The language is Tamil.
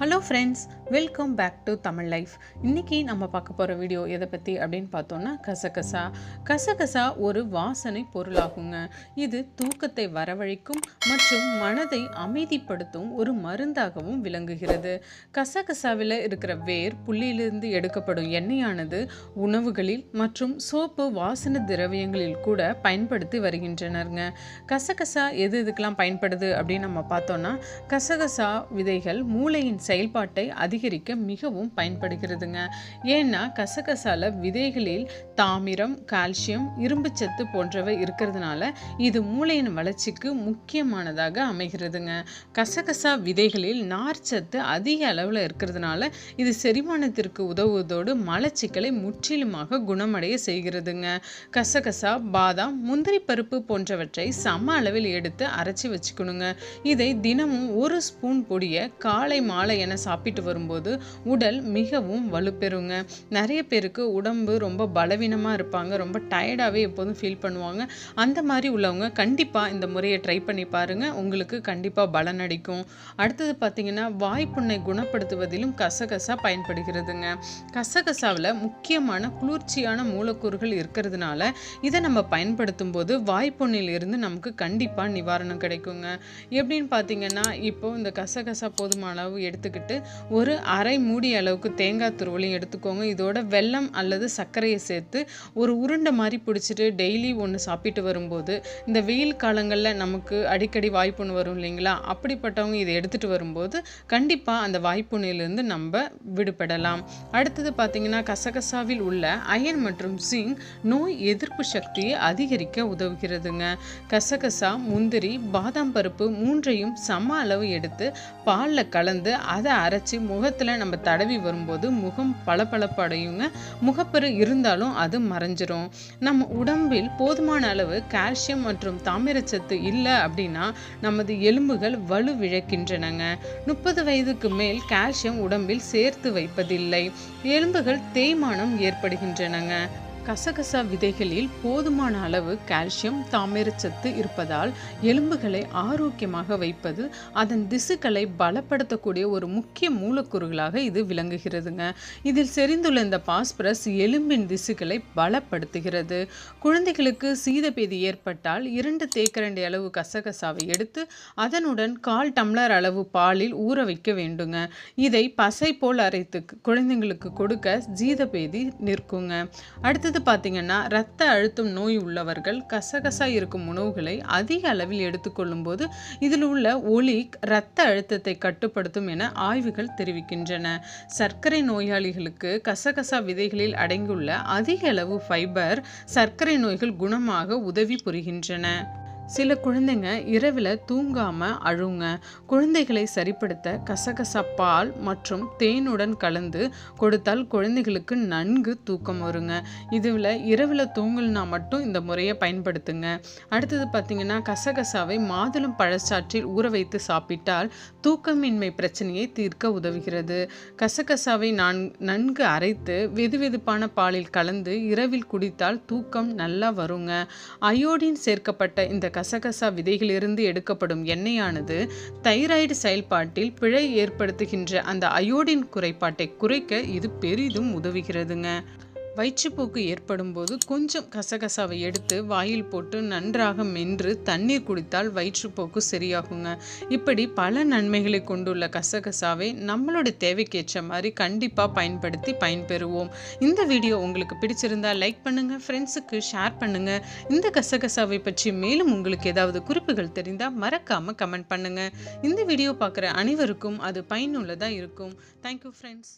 Hello friends welcome back to Tamil life இன்றைக்கி நம்ம பார்க்க போகிற வீடியோ எதை பற்றி அப்படின்னு பார்த்தோன்னா கசகசா. கசகசா ஒரு வாசனை பொருளாகுங்க. இது தூக்கத்தை வரவழைக்கும் மற்றும் மனதை அமைதிப்படுத்தும் ஒரு மருந்தாகவும் விளங்குகிறது. கசகசாவில் இருக்கிற வேர் புள்ளியிலிருந்து எடுக்கப்படும் எண்ணெயானது உணவுகளில் மற்றும் சோப்பு வாசன திரவியங்களில் கூட பயன்படுத்தி வருகின்றனருங்க. கசகசா எது இதுக்கெல்லாம் பயன்படுது அப்படின்னு நம்ம பார்த்தோன்னா கசகசா விதைகள் மூளையின் செயல்பாட்டை அதிகரிக்க மிகவும் பயன்படுகிறதுங்க. ஏன்னா கசகசால விதைகளில் தாமிரம் கால்சியம் இரும்புச்சத்து போன்றவை இருக்கிறதுனால இது மூளையின் வளர்ச்சிக்கு முக்கியமானதாக அமைகிறதுங்க. கசகசா விதைகளில் நார்ச்சத்து அதிக அளவில் இருக்கிறதுனால இது செரிமானத்திற்கு உதவுவதோடு மலச்சிக்கலை முற்றிலுமாக குணமடைய செய்கிறதுங்க. கசகசா பாதாம் முந்திரி பருப்பு போன்றவற்றை சம அளவில் எடுத்து அரைச்சி வச்சுக்கணுங்க. இதை தினமும் ஒரு ஸ்பூன் பொடியை காலை மாலை என சாப்பிட்டு வரும்போது உடல் மிகவும் வலுப்பெறுங்க. நிறைய பேருக்கு உடம்பு ரொம்ப பலவீனமாக இருப்பாங்க. ரொம்ப டயர்டாகவே எப்போதும் ஃபீல் பண்ணுவாங்க. அந்த மாதிரி உள்ளவங்க கண்டிப்பாக இந்த முறையை ட்ரை பண்ணி பாருங்கள் உங்களுக்கு கண்டிப்பாக பலன் அடிக்கும். அடுத்தது பார்த்திங்கன்னா வாய்ப்புண்ணை குணப்படுத்துவதிலும் கசகசா பயன்படுகிறதுங்க. கசகசாவில் முக்கியமான குளிர்ச்சியான மூலக்கூறுகள் இருக்கிறதுனால இதை நம்ம பயன்படுத்தும் போது வாய்ப்புண்ணிலிருந்து நமக்கு கண்டிப்பாக நிவாரணம் கிடைக்குங்க. எப்படின்னு பார்த்தீங்கன்னா இப்போ இந்த கசகசா போதுமான அளவு எடுத்துக்கிட்டு ஒரு அரை மூடி அளவுக்கு தேங்காய் துருவலையும் எடுத்துக்கோங்க. இதோட வெல்லம் அல்லது சர்க்கரையை சேர்த்து ஒரு உருண்டை மாதிரி பிடிச்சிட்டு டெய்லி ஒன்று சாப்பிட்டு வரும்போது இந்த வெயில் காலங்களில் நமக்கு அடிக்கடி வாய்ப்புண்ணு வரும் இல்லைங்களா? அப்படிப்பட்டவங்க இதை எடுத்துகிட்டு வரும்போது கண்டிப்பாக அந்த வாய்ப்புண்ணிலிருந்து நம்ம விடுபடலாம். அடுத்தது பார்த்தீங்கன்னா கசகசாவில் உள்ள அயன் மற்றும் ஜிங்க் நோய் எதிர்ப்பு சக்தியை அதிகரிக்க உதவுகிறதுங்க. கசகசா முந்திரி பாதாம் பருப்பு மூன்றையும் சம அளவு எடுத்து பாலில் கலந்து அதை அரைச்சி முகத்தில் நம்ம தடவி வரும்போது முகம் பளபளப்படையுங்க. முகப்பரு இருந்தாலும் அது மறைஞ்சிரும். நம்ம உடம்பில் போதுமான அளவு கால்சியம் மற்றும் தாமிரச்சத்து இல்லை அப்படின்னா நமது எலும்புகள் வலுவிழக்கின்றனங்க முப்பது வயதுக்கு மேல் கால்சியம் உடம்பில் சேர்த்து வைப்பதில்லை. எலும்புகள் தேய்மானம் ஏற்படுகின்றனங்க. கசகசா விதைகளில் போதுமான அளவு கால்சியம் தாமிரச்சத்து இருப்பதால் எலும்புகளை ஆரோக்கியமாக வைப்பது அதன் திசுக்களை பலப்படுத்தக்கூடிய ஒரு முக்கிய மூலக்கூறுகளாக இது விளங்குகிறதுங்க. இதில் செறிந்துள்ள இந்த பாஸ்பரஸ் எலும்பின் திசுக்களை பலப்படுத்துகிறது. குழந்தைகளுக்கு சீதபேதி ஏற்பட்டால் இரண்டு தேக்கரண்டி அளவு கசகசாவை எடுத்து அதனுடன் கால் டம்ளர் அளவு பாலில் ஊற வைக்க வேண்டுங்க. இதை பசை போல் அரைத்து குழந்தைங்களுக்கு கொடுக்க சீதபேதி நிற்குங்க. அடுத்தது அடுத்து பார்த்தீங்கன்னா ரத்த அழுத்தம் நோய் உள்ளவர்கள் கசகசா இருக்கும் உணவுகளை அதிக அளவில் எடுத்துக்கொள்ளும் போது இதில் உள்ள ஒளி இரத்த அழுத்தத்தை கட்டுப்படுத்தும் என ஆய்வுகள் தெரிவிக்கின்றன. சர்க்கரை நோயாளிகளுக்கு கசகசா விதைகளில் அடங்கியுள்ள அதிக அளவு ஃபைபர் சர்க்கரை நோய்கள் குணமாக உதவி புரிகின்றன. சில குழந்தைங்க இரவில் தூங்காமல் அழுங்க. குழந்தைகளை சரிப்படுத்த கசகசா பால் மற்றும் தேனுடன் கலந்து கொடுத்தால் குழந்தைகளுக்கு நன்கு தூக்கம் வருங்க. இதுவில் இரவில் தூங்கல்னா மட்டும் இந்த முறையை பயன்படுத்துங்க. அடுத்தது பார்த்திங்கன்னா கசகசாவை மாதுளம் பழச்சாற்றில் ஊற வைத்து சாப்பிட்டால் தூக்கமின்மை பிரச்சனையை தீர்க்க உதவுகிறது. கசகசாவை நான் நன்கு அரைத்து வெதுவெதுப்பான பாலில் கலந்து இரவில் குடித்தால் தூக்கம் நல்லா வருங்க. அயோடின் சேர்க்கப்பட்ட இந்த கசகசா விதைகளிலிருந்து எடுக்கப்படும் எண்ணெயானது தைராய்டு செயல்பாட்டில் பிழை ஏற்படுத்துகின்ற அந்த அயோடின் குறைபாட்டை குறைக்க இது பெரிதும் உதவுகிறதுங்க. வயிற்றுப்போக்கு ஏற்படும் போது கொஞ்சம் கசகசாவை எடுத்து வாயில் போட்டு நன்றாக மென்று தண்ணீர் குடித்தால் வயிற்றுப்போக்கு சரியாகுங்க. இப்படி பல நன்மைகளை கொண்டுள்ள கசகசாவை நம்மளோட தேவைக்கேற்ற மாதிரி கண்டிப்பாக பயன்படுத்தி பயன்பெறுவோம். இந்த வீடியோ உங்களுக்கு பிடிச்சிருந்தா லைக் பண்ணுங்கள் ஃப்ரெண்ட்ஸுக்கு ஷேர் பண்ணுங்கள் இந்த கசகசாவை பற்றி மேலும் உங்களுக்கு ஏதாவது குறிப்புகள் தெரிந்தால் மறக்காமல் கமெண்ட் பண்ணுங்கள் இந்த வீடியோ பார்க்குற அனைவருக்கும் அது பயனுள்ளதாக இருக்கும். Thank you friends